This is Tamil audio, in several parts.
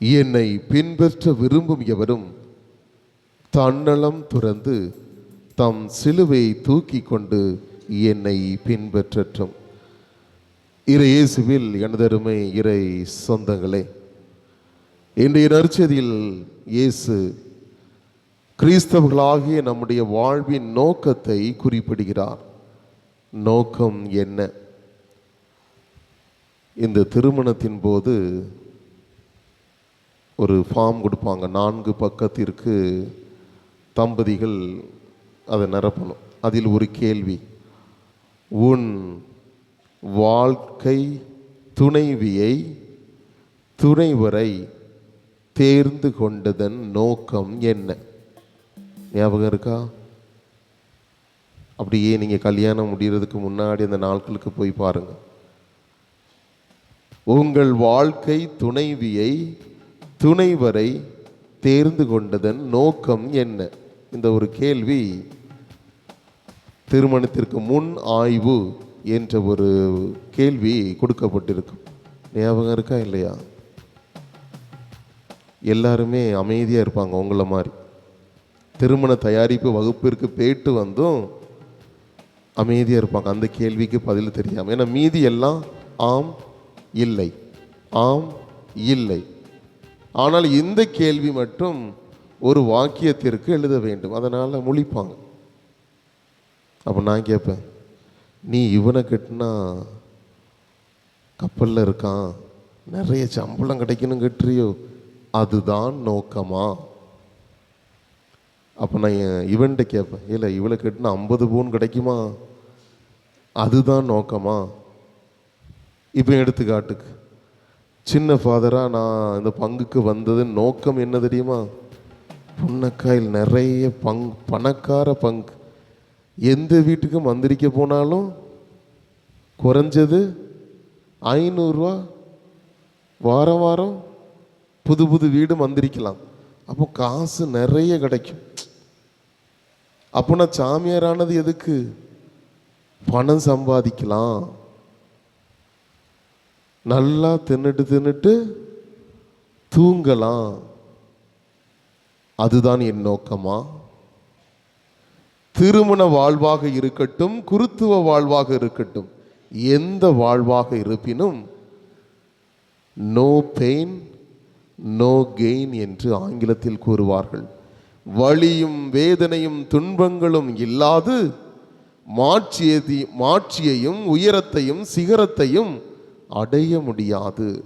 என்னை பின்பற்ற விரும்பும் எவரும் தன்னலம் துறந்து தம் சிலுவையை தூக்கி கொண்டு என்னை பின்பற்றட்டும். இறையேசுவில் எனதருமை இறை சொந்தங்களே இன்றைய நற்செய்தியில் இயேசு கிறிஸ்தவர்களாகிய நம்முடைய வாழ்வின் நோக்கத்தை குறிப்பிடுகிறார். நோக்கம் என்ன? இந்த திருமணத்தின் போது ஒரு ஃபார்ம் கொடுப்பாங்க. நான்கு பக்கத்திற்கு தம்பதிகள் அதை நிரப்பணும். அதில் ஒரு கேள்வி. உன் வாழ்க்கை துணைவியை துணைவரை தேர்ந்து கொண்டதன் நோக்கம் என்ன? ஞாபகம் இருக்கா? அப்படியே நீங்கள் கல்யாணம் முடிகிறதுக்கு முன்னாடி அந்த நாட்களுக்கு போய் பாருங்கள் உங்கள் வாழ்க்கை துணைவியை துணைவரை தேர்ந்து கொண்டதன் நோக்கம் என்ன? இந்த ஒரு கேள்வி திருமணத்திற்கு முன் ஆய்வு என்ற ஒரு கேள்வி கொடுக்கப்பட்டிருக்கும். ஞாபகம் இருக்கா இல்லையா? எல்லாருமே அமைதியாக இருப்பாங்க உங்களை மாதிரி. திருமண தயாரிப்பு வகுப்பிற்கு போயிட்டு வந்தும் அமைதியாக இருப்பாங்க. அந்த கேள்விக்கு பதில் தெரியாமல் ஏன்னா மீதி எல்லாம் ஆம் இல்லை. ஆம் இல்லை. ஆனால் இந்த கேள்வி மட்டும் ஒரு வாக்கியத்திற்கு எழுத வேண்டும். அதனால் முழிப்பாங்க. அப்போ நான் கேட்பேன் நீ இவனை கட்டினா கப்பலில் இருக்கான். நிறைய சம்பளம் கிடைக்கணும் கட்டுறியோ அதுதான் நோக்கமா? அப்போ நான் இவன்கிட்ட கேட்பேன் இல்லை இவளை கட்டினா ஐம்பது பவுன் கிடைக்குமா? அதுதான் நோக்கமா? இப்போ எடுத்துக்காட்டுக்கு. சின்ன ஃபாதராக நான் இந்த பங்குக்கு வந்தது நோக்கம் என்ன தெரியுமா? புன்னக்காயில் நிறைய பங் பணக்கார பங்கு. எந்த வீட்டுக்கும் மந்திரிக்க போனாலும் குறைஞ்சது ஐநூறுரூவா வாரம் வாரம் புது புது வீடு மந்திரிக்கலாம் அப்போ காசு நிறைய கிடைக்கும். அப்போ நான் சாமியாரானது எதுக்கு? பணம் சம்பாதிக்கலாம். நல்லா தின்னுட்டு தின்னுட்டு தூங்கலாம். அதுதான் என் நோக்கமா? திருமண வாழ்வாக இருக்கட்டும் குருத்துவ வாழ்வாக இருக்கட்டும் எந்த வாழ்வாக இருப்பினும் நோ பெயின் நோ கெயின் என்று ஆங்கிலத்தில் கூறுவார்கள். வழியும் வேதனையும் துன்பங்களும் இல்லாது மாட்சியதி மாட்சியையும் உயரத்தையும் சிகரத்தையும் அடைய முடியாது.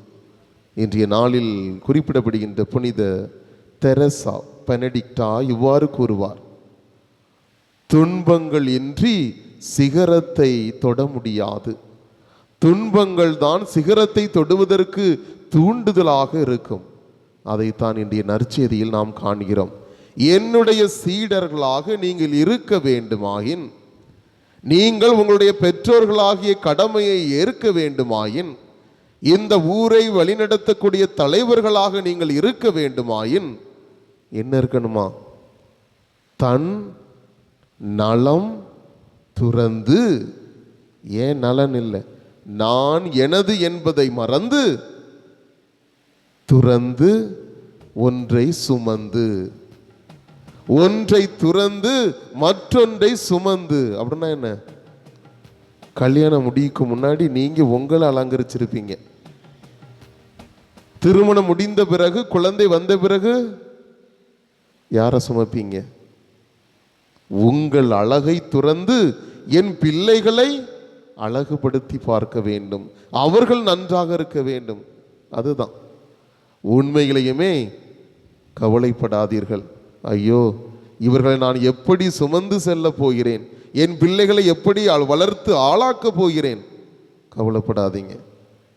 இன்றைய நாளில் குறிப்பிடப்படுகின்ற புனித தெரசா பெனடிக்டா இவ்வாறு கூறுவார். துன்பங்கள் இன்றி சிகரத்தை தொட முடியாது. துன்பங்கள் தான் சிகரத்தை தொடுவதற்கு தூண்டுதலாக இருக்கும். அதைத்தான் இன்றைய நற்செய்தியில் நாம் காண்கிறோம். என்னுடைய சீடர்களாக நீங்கள் இருக்க வேண்டுமாயின் நீங்கள் உங்களுடைய பெற்றோர்களாகிய கடமையை ஏற்க வேண்டுமாயின் இந்த ஊரை வழிநடத்தக்கூடிய தலைவர்களாக நீங்கள் இருக்க வேண்டுமாயின் என்ன இருக்கணுமா? தன் நலம் துறந்து ஏன் நலன் இல்லை? நான் எனது என்பதை மறந்து துறந்து ஒன்றை சுமந்து. ஒன்றை துறந்து மற்றொன்றை சுமந்து. அப்படின்னா என்ன? கல்யாணம் முடிக்கு முன்னாடி நீங்கள் உங்களை அலங்கரிச்சிருப்பீங்க. திருமணம் முடிந்த பிறகு குழந்தை வந்த பிறகு யாரை சுமப்பீங்க? உங்கள் அழகை துறந்து என் பிள்ளைகளை அழகுபடுத்தி பார்க்க வேண்டும். அவர்கள் நன்றாக இருக்க வேண்டும். அதுதான். உண்மைகளையுமே கவலைப்படாதீர்கள். ஐயோ இவர்களை நான் எப்படி சுமந்து செல்ல போகிறேன்? என் பிள்ளைகளை எப்படி வளர்த்து ஆளாக்கப் போகிறேன்? கவலைப்படாதீங்க.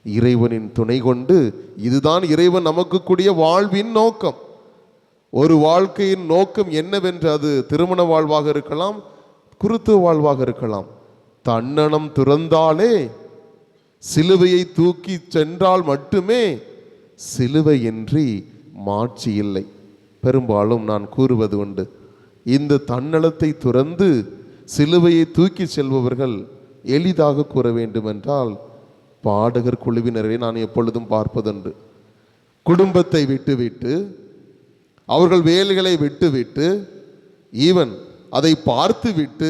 இறைவனின் துணை கொண்டு இதுதான் இறைவன் நமக்கு கூடிய வாழ்வின் நோக்கம். ஒரு வாழ்க்கையின் நோக்கம் என்னவென்று அது திருமண வாழ்வாக இருக்கலாம் குருத்துவ வாழ்வாக இருக்கலாம். தன்னணம் துறந்தாலே சிலுவையை தூக்கி சென்றால் மட்டுமே சிலுவையின்றி மாட்சி இல்லை. பெரும்பாலும் நான் கூறுவது உண்டு. இந்த தன்னலத்தை துறந்து சிலுவையை தூக்கி செல்பவர்கள் எளிதாக கூற வேண்டுமென்றால் பாடகர் குழுவினரை நான் எப்பொழுதும் பார்ப்பதுண்டு. குடும்பத்தை விட்டுவிட்டு அவர்கள் வேலைகளை விட்டுவிட்டு ஈவன் அதை பார்த்துவிட்டு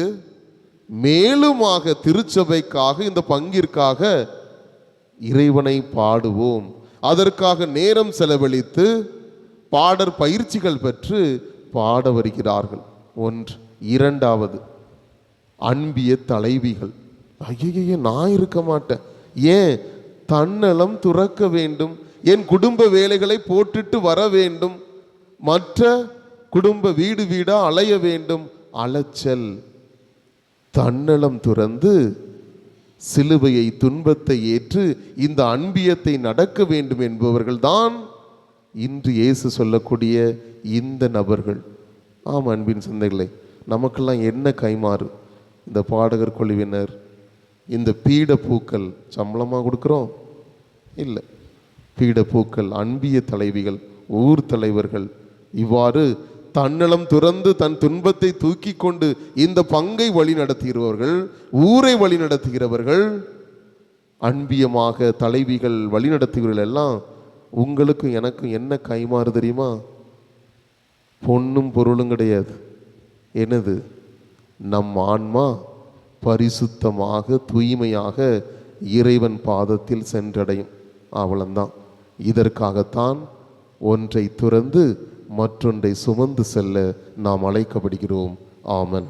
மேலுமாக திருச்சபைக்காக இந்த பங்கிற்காக இறைவனை பாடுவோம். அதற்காக நேரம் செலவழித்து பாடற் பயிற்சிகள் பெற்று பாட வருகிறார்கள். ஒன்று இரண்டாவது அன்பிய தலைவிகள். ஐயையே நான் இருக்க மாட்டேன். ஏன்? தன்னலம் துறக்க வேண்டும். என் குடும்ப வேலைகளை போட்டுட்டு வர வேண்டும். மற்ற குடும்ப வீடு வீடாக அலைய வேண்டும். அலைச்சல். தன்னலம் துறந்து சிலுவையை துன்பத்தை ஏற்று இந்த அன்பியத்தை நடக்க வேண்டும் என்பவர்கள்தான் இன்று இயேசு சொல்லக்கூடிய இந்த நபர்கள். ஆம் அன்பின் சிந்தைகளை நமக்கெல்லாம் என்ன கைமாறு இந்த பாடகர் குழுவினர் இந்த பீட பூக்கள் சம்பளமாக கொடுக்குறோம்? இல்லை. பீட பூக்கள் அன்பிய தலைவிகள் ஊர் தலைவர்கள் இவ்வாறு தன்னலம் துறந்து தன் துன்பத்தை தூக்கி கொண்டு இந்த பங்கை வழி நடத்துகிறவர்கள் ஊரை வழி நடத்துகிறவர்கள் அன்பியமாக தலைவிகள் வழி நடத்துகிறவர்கள் எல்லாம் உங்களுக்கும் எனக்கும் என்ன கைமாறு தெரியுமா? பொண்ணும் பொருளும் கிடையாது. என்னது? நம் ஆன்மா பரிசுத்தமாக தூய்மையாக இறைவன் பாதத்தில் சென்றடையும். அவ்வளந்தான் இதற்காகத்தான் ஒன்றை துறந்து மற்றொன்றை சுமந்து செல்ல நாம் அழைக்கப்படுகிறோம். ஆமன்.